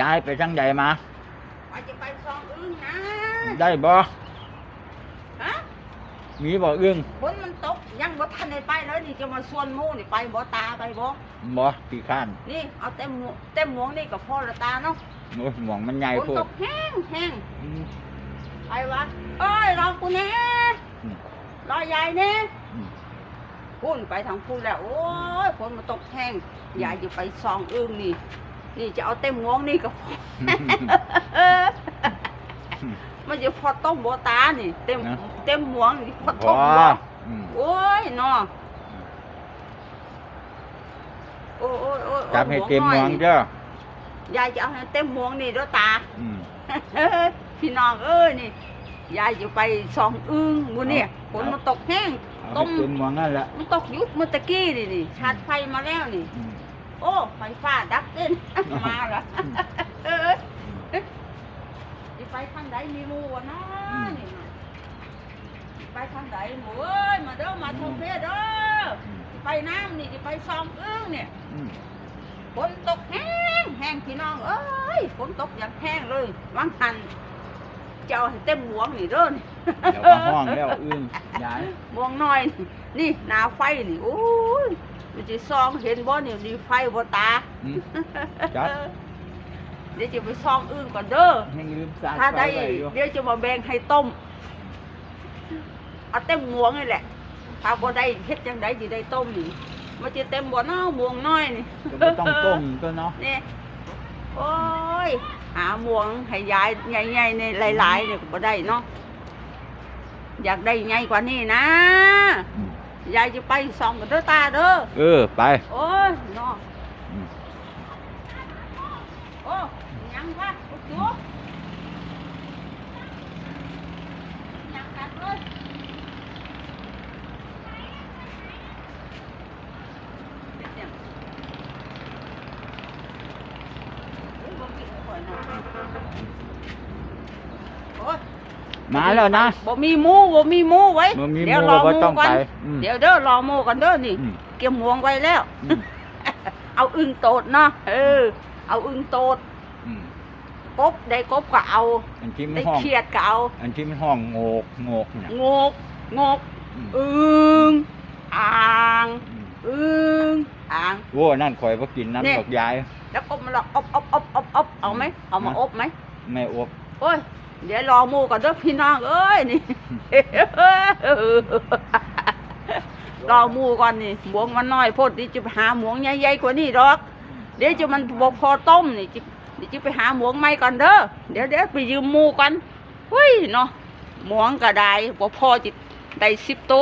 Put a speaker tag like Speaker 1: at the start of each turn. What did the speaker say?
Speaker 1: ย้ายไปทางใดมา
Speaker 2: ว่าจะไปซองอึ้งนะ
Speaker 1: ได้บ่
Speaker 2: ฮะ
Speaker 1: มีบ่อึ้ง
Speaker 2: ฝนมันตกยังบ่ทันได้ไปเลยนี่จะมาส่วนหมู่นี่ไปบ่ตาไปบ่
Speaker 1: บ่ขี้ข้าน
Speaker 2: นี่เอาเต็มหมวกเต็มหมวกนี่ก็พอละตาเนาะ
Speaker 1: โอ้ยหมองมันใหญ่
Speaker 2: ฝน
Speaker 1: โพ
Speaker 2: ต
Speaker 1: ด
Speaker 2: กแห้งแห้ง
Speaker 1: อืม
Speaker 2: ไปวะเอ้ยรอกูแน่
Speaker 1: อืม
Speaker 2: รอยายแน่
Speaker 1: อืม
Speaker 2: พุ่นไปทางพุ่นแล้วโอ้ยฝนมันตกแห้งยายจะไปซองอึ้งนี่ นี่จะเอาเต็มหมวกนี่ก็พอเออมันจะพอต้มบัวตานี่ เต็ม
Speaker 1: นะ
Speaker 2: เต็มหมวงนี่พอ
Speaker 1: พ
Speaker 2: ต้
Speaker 1: อ
Speaker 2: มบัว
Speaker 1: อืม
Speaker 2: โอ้ยเนาะโอ้ยโอ้ยโอ้ย
Speaker 1: จับให้เต็มหมอง
Speaker 2: นี่
Speaker 1: เด้อยา
Speaker 2: ยจะเอาให้เต็มหมวงนี่เด้วยตา
Speaker 1: อืม
Speaker 2: พี่น้องเอ้ยนี่ยายจะไปซองอึ้งมูเนี่ยฝนมันตกแห้ง
Speaker 1: เอา
Speaker 2: ต้
Speaker 1: ให้
Speaker 2: ม
Speaker 1: เต็มหมองนั่นแหละ
Speaker 2: มันตกยุบเมื่อตะกี้นี่นี่ชาร์จไฟมาแล้วนี่
Speaker 1: อืม
Speaker 2: โอ้ไฟฟ้าดับเต้นมาละเออจะไปทางไหนมีหมูวะนะนี่นะสิไปทางไหนหมูเอ้ยมาเด้อมาทงเพศเด้อ
Speaker 1: อืม
Speaker 2: ไปน้ำนี่จะไปซองอึ้งเนี่ย
Speaker 1: อืม
Speaker 2: ฝนตกแห้งแห้งพี่น้องเอ้ยฝนตกอย่างแห้งเลยวังหันเจ้าให้เต็มหมวงนี่เด้อนี่
Speaker 1: เดี๋ยวก็ห้องแล้วอึ้งย้าย
Speaker 2: หมวงน้อยนี่นี่หนาไฟนี่โอ้ยมัน จะซองเห็นบ่เนี่ยดีไฟบ่ตา
Speaker 1: อืมจัด
Speaker 2: เดี๋ยวจะไปซองอึ้งก่อนเด้อ
Speaker 1: ให้ลืมสาย
Speaker 2: ถ้า
Speaker 1: ไฟ
Speaker 2: ได้
Speaker 1: ไว้อยู่
Speaker 2: เดี๋ยวจะมาแบ่งให้ต้มเอาเต็มหมวงนี่แหละ ถ้าบ่ได้เฮ็ดจังไดสิได้ต้มนี่มันจะเต็มบ่เนาะหมวงน้อยนี่
Speaker 1: ก็บ่ต้องต้มก็เนาะ
Speaker 2: นี่โอ้ยหาหมวงให้ยายใหญ่ๆในหลายๆเนี่ยก็บ่ได้เนาะอยากได้ใหญ่กว่านี้นะ
Speaker 1: อืม
Speaker 2: ยายจะไปส่องกับเด้อตาเด้อ
Speaker 1: เออ ไป
Speaker 2: โอ้ยเนาะ
Speaker 1: อืม
Speaker 2: โอ้ยังวะลูกจูยังกัดเลยเด็ดเนี่ยโอ้ยบ่มีข่อยนะโอ้ย
Speaker 1: มาแล้วนะ
Speaker 2: บ่มีหมูบ่มีหมูไว้
Speaker 1: บ่มีหมู่
Speaker 2: เดี๋ยวรอห
Speaker 1: บ่
Speaker 2: มู
Speaker 1: ต้อง
Speaker 2: ก่อน
Speaker 1: ไปอืม
Speaker 2: เดี๋ยวเด้อรอหมูกันเด้อนี่
Speaker 1: อืม
Speaker 2: เก็บหมวงไว้แล้ว
Speaker 1: อืม
Speaker 2: เอาอึ่งโตดเนาะเออ เอาอึ่งโตด
Speaker 1: อืม
Speaker 2: กบได้กบก็เอา
Speaker 1: อันที่มัน
Speaker 2: ได้
Speaker 1: ห้อง
Speaker 2: เขียดก็เอา
Speaker 1: อันที่มันห้องโงกโงกเนี่ย
Speaker 2: งกงก
Speaker 1: อืม
Speaker 2: อึ่งอ่าง
Speaker 1: อืม
Speaker 2: อึ่งอ่าง
Speaker 1: โว้นั่นข่อยบ่กิน
Speaker 2: นี่
Speaker 1: น้ำดอกยาย
Speaker 2: แล้วอบมันละอบอบอบอบอบเอาไหมเอามาอบไหม
Speaker 1: แม่อบ
Speaker 2: โอ้ย เดี๋ยวรอหมูก่อนเด้อพี่น้องเอ้ยนี่ รอหมูก่อนนี่หมวงมันน้อยโพดดิจะไปหาหมวงใหญ่ๆกว่านี้ดอก เดี๋ยวจะมันบพอต้มนี่จิจะไปหาหมวงใหม่ก่อนเด้อเดี๋ยวเดี๋ยวไปยืมหมูกันเฮ้ยเนาะหมวงก็ได้บ่พอจิตได้สิบต้น